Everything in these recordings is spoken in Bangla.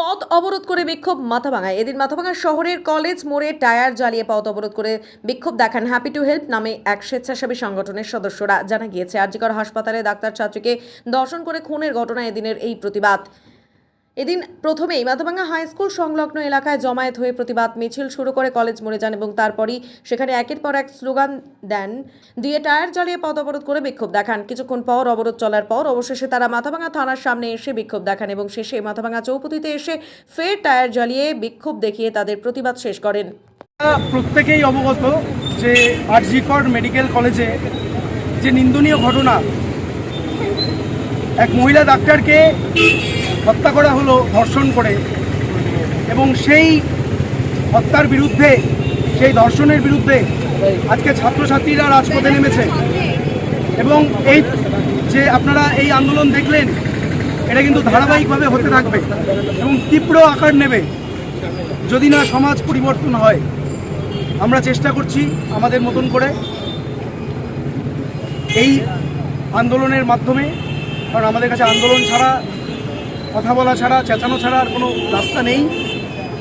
পথ অবরোধ করে বিক্ষোভ মাথাভাঙায়। এদিন মাথাভাঙা শহরের কলেজ মোড়ে টায়ার জ্বালিয়ে পথ অবরোধ করে বিক্ষোভ দেখান হ্যাপি টু হেল্প নামে এক স্বেচ্ছাসেবী সংগঠনের সদস্যরা। জানা গিয়েছে আর্যিকর হাসপাতালে ডাক্তার ছাত্রীকে দর্শন করে খুনের ঘটনা এদিনের এই প্রতিবাদ। এদিন প্রথমেই মাথাভাঙা হাই স্কুল সংলগ্ন এলাকায় জমায়েত হয়ে প্রতিবাদ মিছিল শুরু করে কলেজ মোড়ে যান এবং তারপরই সেখানে একের পর এক স্লোগান দেন। দিয়ে টায়ার জ্বালিয়ে পথ অবরোধ করে বিক্ষোভ দেখান। কিছুক্ষণ পর অবরোধ চলার পর অবশেষে তারা মাথাভাঙা থানার সামনে এসে বিক্ষোভ দেখান এবং শেষে মাথাভাঙা চৌপতিতে এসে ফের টায়ার জ্বালিয়ে বিক্ষোভ দেখিয়ে তাদের প্রতিবাদ শেষ করেন। প্রত্যেকেই অবগত যে আরজিকর মেডিকেল কলেজে যে নিন্দনীয় ঘটনা, এক মহিলা ডাক্তারকে হত্যা করা হলো, ধর্ষণ করে। এবং সেই হত্যার বিরুদ্ধে, সেই ধর্ষণের বিরুদ্ধে আজকে ছাত্রছাত্রীরা রাজপথে নেমেছে। এবং এই যে আপনারা এই আন্দোলন দেখলেন, এটা কিন্তু ধারাবাহিকভাবে হতে থাকবে এবং তীব্র আকার নেবে। যদি না সমাজ পরিবর্তন হয়, আমরা চেষ্টা করছি আমাদের মতন করে এই আন্দোলনের মাধ্যমে, কারণ আমাদের কাছে আন্দোলন ছাড়া কথা বলা ছাড়া চেঁচানো ছাড়া আর কোনো রাস্তা নেই।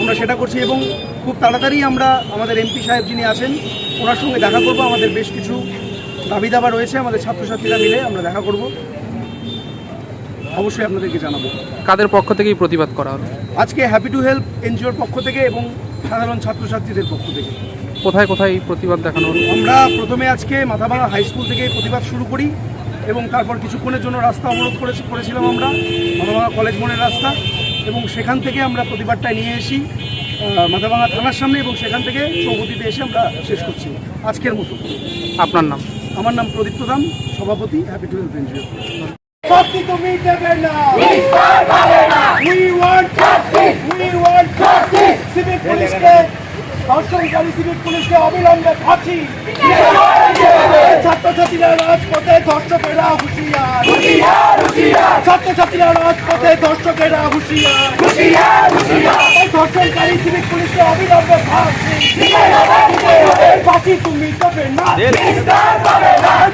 আমরা সেটা করছি এবং খুব তাড়াতাড়ি আমরা আমাদের এমপি সাহেব যিনি আছেন ওনার সঙ্গে দেখা করব। আমাদের বেশ কিছু দাবি দাবা রয়েছে আমাদের ছাত্রছাত্রীরা মিলে আমরা দেখা করব। অবশ্যই আপনাদেরকে জানাব। কাদের পক্ষ থেকেই প্রতিবাদ করা হবে? আজকে হ্যাপি টু হেল্প এনজিওর পক্ষ থেকে এবং সাধারণ ছাত্রছাত্রীদের পক্ষ থেকে। কোথায় কোথায় প্রতিবাদ দেখানো আমরা প্রথমে আজকে মাথাভাঙা হাই স্কুল থেকে প্রতিবাদ শুরু করি। এবং তারপর কিছুক্ষণের জন্য রাস্তা অবরোধ করে করেছিলাম আমরা মাথাভাঙা কলেজ মোড়ের রাস্তা। এবং সেখান থেকে আমরা প্রতিবাদটা নিয়ে এসি মাথাভাঙা থানার সামনে এবং সেখান থেকে চৌপতিতে এসে আমরা শেষ করছি আজকের মতো। আপনার নাম? আমার নাম প্রদীপ্ত দাম সভাপতি হ্যাপি টু হেল্প এনজিও শাস্তি তুমি দেবে না। We want justice we want justice civic পুলিশকে ধর্ষণকারী সিভিক পুলিশকে অবিলম্বে ফাঁসি। ছাত্রছাত্রীরা রাজপথে ধর্ষকেরা হুঁশিয়ার। ছাত্রছাত্রীরা রাজপথে ধর্ষকেরা হুঁশিয়ার। ধর্ষণকারী সিভিক পুলিশকে অবিলম্বে ফাঁসি তুমি দেবে না।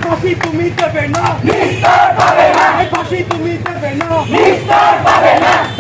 ফাঁসি তুমি দেবে না। ফাঁসি তুমি দেবে না।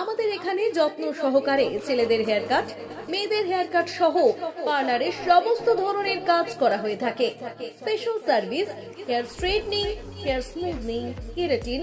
আমাদের এখানে যত্ন সহকারে ছেলেদের হেয়ার কাট মেয়েদের হেয়ার কাট সহ পার্লারের সমস্ত ধরনের কাজ করা হয়ে থাকে। Special service hair straightening hair smoothing keratin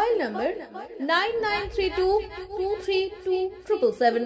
mobile number nine nine three two two three two triple seven